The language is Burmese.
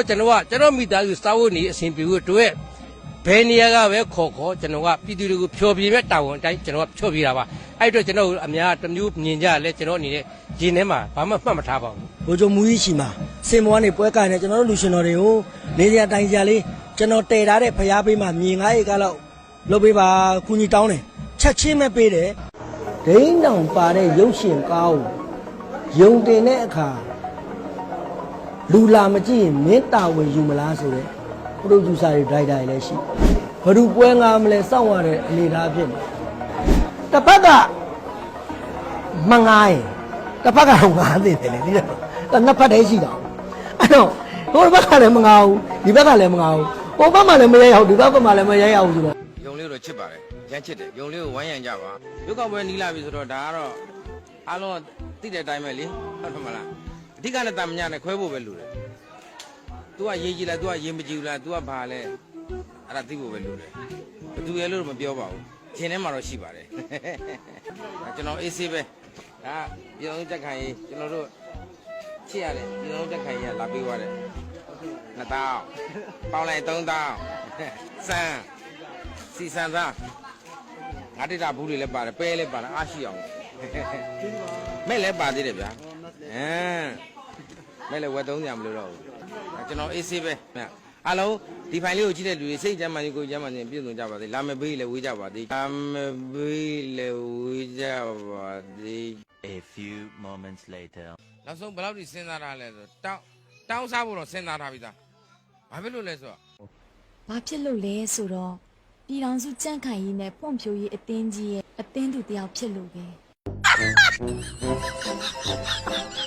တော့ကျွန်တော်ကကျွန်တော်မိသားစုစာဝတ်နေအစဉ်ပြေဖို့အတွက်ဘယ်နေရာကပဲခေါ်ခေါ်ကျွန်တော်ကပြည်သူတွေကိုဖြောပြမဲ့တာဝန်အတိုင်းကျွန်တော်ကဖြောပြတာပါအဲ့အတွက်ကျွန်တော်အများတစ်မျိုးမြင်ကြလဲကျွန်တော်အနေနဲ့ဒီထဲမှာဘာမှမှတ်မထားပါဘူးဘိုးချုပ်မူကြီးရှိမှာစင်မောကနေပွဲကိုင်နေကျွန်တော်တို့လူရှင်တော်တွေကိုနေစရာတိုင်စရာလေးကျွန်တော်တည်ထားတဲ့ဖျားပေးမှာမြေ9ဧကလောက်လုပ်ပေးပါကုညီတောင်းတယ်ချက်ချင်းပဲပေးတယ်ဒိန်းတောင်ပါတဲ့ရုပ်ရှင်ကားကိုယုံတင်တဲ့အခါ လူလာမကြည့်ရင်မင်းတာဝန်ယူမလားဆိုတဲ့ပရိုဂျူဆာတွေဒရိုက်တာတွေလည်းရှိဘယ်သူပွဲငါမလဲစောင့်ရတဲ့အနေအထားဖြစ်နေတစ်ဖက်ကမငားရင်တစ်ဖက်ကတော့ငားနေတယ်လေဒီတော့အဲ့နှစ်ဖက်တည်းရှိတာအဲ့တော့ဟိုဘက်ကလည်းမငားဘူးဒီဘက်ကလည်းမငားဘူးဟိုဘက်မှလည်းမရဲရအောင်ဒီဘက်မှလည်းမရဲရအောင်ဆိုတော့ယုံလေးတို့ချစ်ပါတယ်ရမ်းချစ်တယ်ယုံလေးကိုဝမ်းရံကြပါရုပ်ောက်ပွဲနီးလာပြီဆိုတော့ဒါကတော့အားလုံးသိတဲ့အတိုင်းပဲလေဟုတ်တယ်မလား အဓိကနဲ့တာမညာနဲ့ခွဲဖို့ပဲလိုတယ် तू ကရေးကြည့်လား तू ကရေးမကြည့်ဘူးလား तू ကဘာလဲအဲ့ဒါသိဖို့ပဲလိုတယ်ဘယ်သူရဲလို့တော့မပြောပါဘူးထင်ထဲမှာတော့ရှိပါတယ်ဒါကျွန်တော်အေးဆေးပဲဒါပြည်တော်တက်ခိုင်ရေးကျွန်တော်တို့ချစ်ရတယ်ပြည်တော်တက်ခိုင်ရေးကလာပေးသွားတယ်နှစ်တောင်းပေါင်းလိုက်သုံးတောင်းစမ်းစီစံသားငါတိတာဘူးတွေလည်းပါတယ်ပဲလည်းပါတယ်အားရှိအောင်မဲ့လည်းပါသေးတယ်ဗျာ အမ်မဲ့လည်းဝက်သုံးကြမလို့တော့ဘူးဒါကျွန်တော်အေးဆေးပဲဗျအားလုံးဒီဖိုင်လေးကိုကြည့်တဲ့လူတွေစိတ်ကြမ်းမှန်ကိုကြမ်းမှန်ပြည့်စုံကြပါစေလာမဘေးလည်းဝေးကြပါသေးလာမဘေးလည်းဝေးကြပါသေး A few moments later. နောက်ဆုံးဘယ်လောက်ထိစဉ်းစားထားလဲဆိုတောင်းတောင်းစားဖို့တော့စဉ်းစားထားပြီသားဘာဖြစ်လို့လဲဆိုတော့ဘာဖြစ်လို့လဲဆိုတော့ပြည်တော်စုကြန့်ခိုင်ရေးနဲ့ဖွံ့ဖြိုးရေးအသင်းကြီးရဲ့အသင်းသူတယောက်ဖြစ်လို့ပဲ